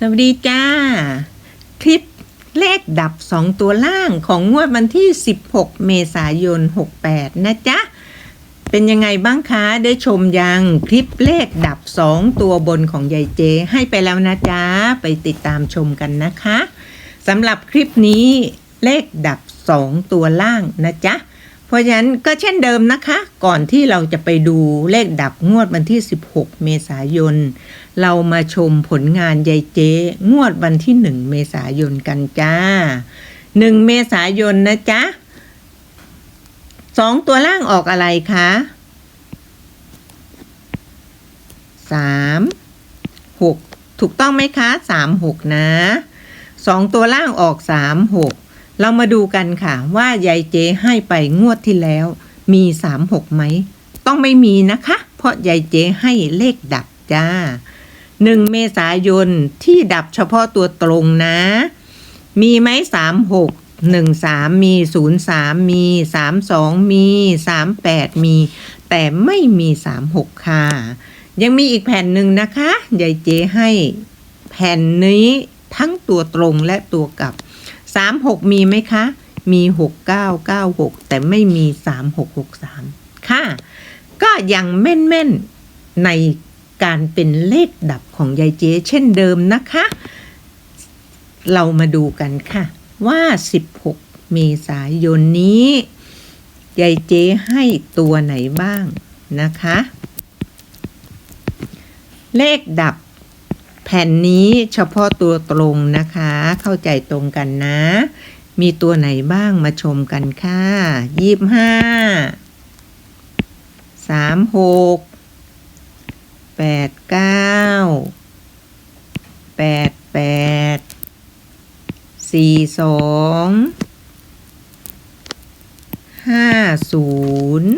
สวัสดีจ้า คลิปเลขดับ 2 ตัวล่างของงวดวันที่ 16 เมษายน 68 นะจ๊ะ เป็นยังไงบ้างคะ ได้ชมยังคลิปเลขดับ 2 ตัวบนของยายเจ ให้ไปแล้วนะจ๊ะ ไปติดตามชมกันนะคะสำหรับคลิปนี้เลขดับ 2 ตัวล่างนะจ๊ะ เพราะฉะนั้นก็เช่นเดิมนะคะ ก่อนที่เราจะไปดูเลขดับงวดวันที่ 16 เมษายน เรามาชมผลงานยายเจ๊งวดวันที่ 1 เมษายนกันจ้า 1 เมษายนนะจ๊ะสองตัวล่างออกอะไรคะสามหกถูกต้องไหมคะสามหกนะสองตัวล่างออกสามหก เรามาดูกันค่ะ ว่ายายเจให้ไปงวดที่แล้ว มีสามหกไหม ต้องไม่มีนะคะ เพราะยายเจให้เลขดับจ้าหนึ่งเมษายนที่ดับเฉพาะตัวตรงนะ มีไหมสามหกหนึ่งสามมีศูนย์สามมีสามสองมีสามแปดมี แต่ไม่มีสามหกค่ะ ยังมีอีกแผ่นหนึ่งนะคะยายเจให้แผ่นนี้ทั้งตัวตรงและตัวกลับ สามหกมีไหมคะ มีหกเก้าเก้าหกแต่ไม่มีสามหกหกสามค่ะ ก็ยังแม่นๆ ในการเป็นเลขดับของยายเจ๊เช่นเดิมนะคะ เรามาดูกันค่ะ ว่า 16 เมษายนนี้ ยายเจ๊ให้ตัวไหนบ้างนะคะ เลขดับ แผ่นนี้เฉพาะตัวตรงนะคะ เข้าใจตรงกันนะ มีตัวไหนบ้างมาชมกันค่ะยี่ห้าสามหกแปดเก้าแปดแปดสี่สองห้าศูนย์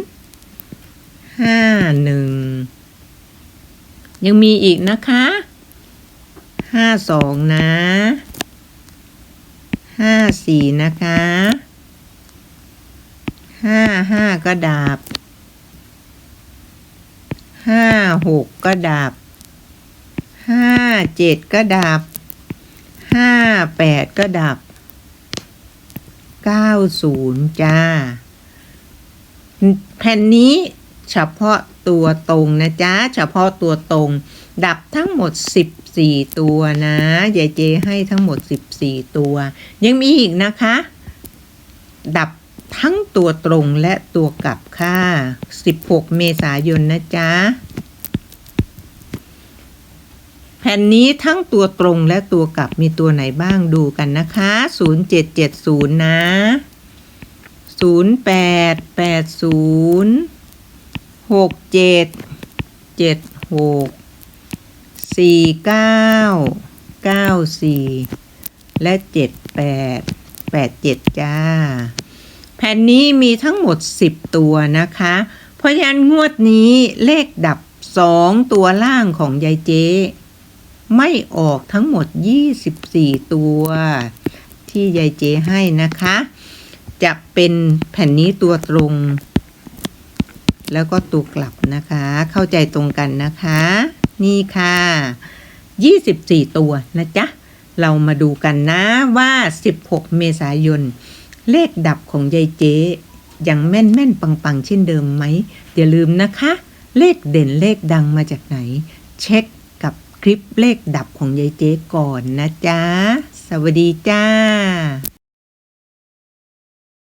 ห้าหนึ่งยังมีอีกนะคะ ห้าสองนะห้าสี่นะคะห้าห้าก็ดับห้าหกก็ดับห้าเจ็ดก็ดับห้าแปดก็ดับเก้าศูนย์จ้า แผ่นนี้เฉพาะตัวตรงนะจ๊ะ เฉพาะตัวตรง ดับทั้งหมด 14 ตัวนะยายเจให้ทั้งหมด 14 ตัว ยังมีอีกนะคะ ดับทั้งตัวตรงและตัวกลับค่ะ 16 เมษายนนะจ๊ะ แผ่นนี้ทั้งตัวตรงและตัวกลับมีตัวไหนบ้างดูกันนะคะ 0770 นะ 0880 6776 สี่เก้าเก้าสี่และเจ็ดแปดแปดเจ็ดจ้า แผ่นนี้มีทั้งหมดสิบตัวนะคะ เพราะฉะนั้นงวดนี้เลขดับสองตัวล่างของยายเจ๊ไม่ออกทั้งหมด 24 ตัว ที่ยายเจให้นะคะ จะเป็นแผ่นนี้ตัวตรง แล้วก็ตัวกลับนะคะ เข้าใจตรงกันนะคะ นี่ค่ะ 24 ตัวนะจ๊ะ เรามาดูกันนะว่า 16 เมษายน เลขดับของยายเจ๊ยังแม่นแม่นปังปังๆเช่นเดิมไหมอย่าลืมนะคะ เลขเด่นเลขดังมาจากไหน เช็คกับคลิปเลขดับของยายเจ๊ก่อนนะจ๊ะ สวัสดีจ้า